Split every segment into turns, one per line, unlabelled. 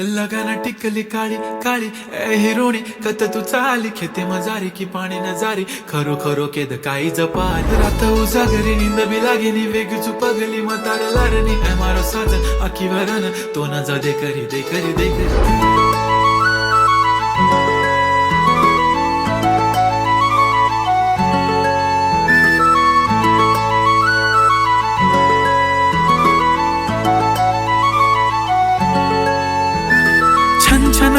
लगाना टिकली काळी काळी हिरोणी कत तू चाली? खेते मजारी की पाणी न जारी खरो खरो केद काही जपाल रात उजागरी निंद बी लागेनी वेग पगली मतार लारणी. ए मारो साज अखी वरण तो न जा दे करी दे करी दे करी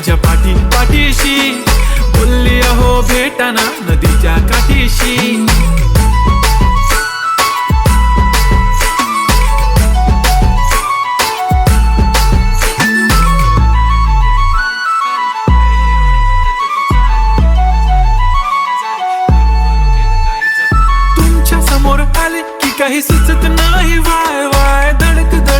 माझ्या पाठी पाठीशी. बोलली अहो भेटाना नदीच्या काठीशी. तुमच्यासमोर आले की काही सुचत नाही. वाय वाय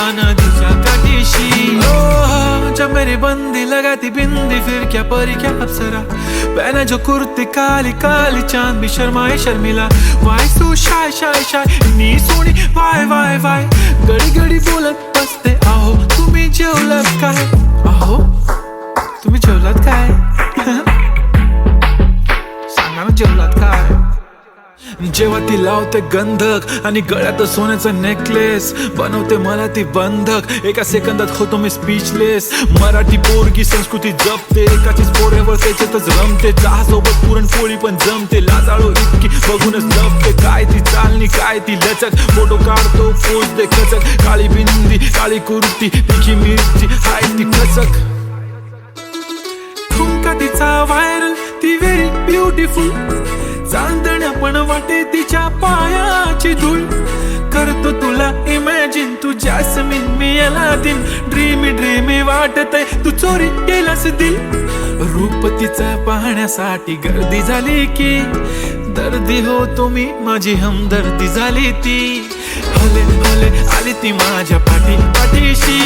बेटा नदीच्या दिशा काठीशी ओ बंदी लगाती बिंदी फिर क्या परी क्या अप्सरा? पहना जो कुर्ती काली काली चांद भी शर्माए Sharmila. Why so shy shy shy नी सोनी वाय वाय वाय गडी गडी बोलत बसते आहो तुम्ही जेवलात काय जेव्हा ती लावते गंधक आणि गळ्यात सोन्याचं नेकलेस बनवते मला ती बंधक. एका सेकंदात होतो मी स्पीचलेस मराठी पोरगी संस्कृती जपते. एकाचीच पोरेवर त्याच्यातच रमते. चहासोबत पुरणपोळी पण जमते. लाजाळू इतकी बघूनच लपते काय ती चालणी काय ती लचक. फोटो काढतो पोच खचक. काळी बिंदी काळी कुर्ती तिखी मिरची. हाय ती खचक तिचा व्हायरल ती व्हेरी ब्युटिफुल पण वाटे तिच्या पायाची धूळ करतो तुला इमॅजिन तू जॅस्मिन मी याला दिन ड्रीमी ड्रीमी वाटत तू चोरी केलास दिल. रूप तिचं पाहण्यासाठी गर्दी झाली की दर्दी हो तुम्ही माझी हमदर्दी झाली ती. हले हले आली ती माझ्या पाठी पाठीशी.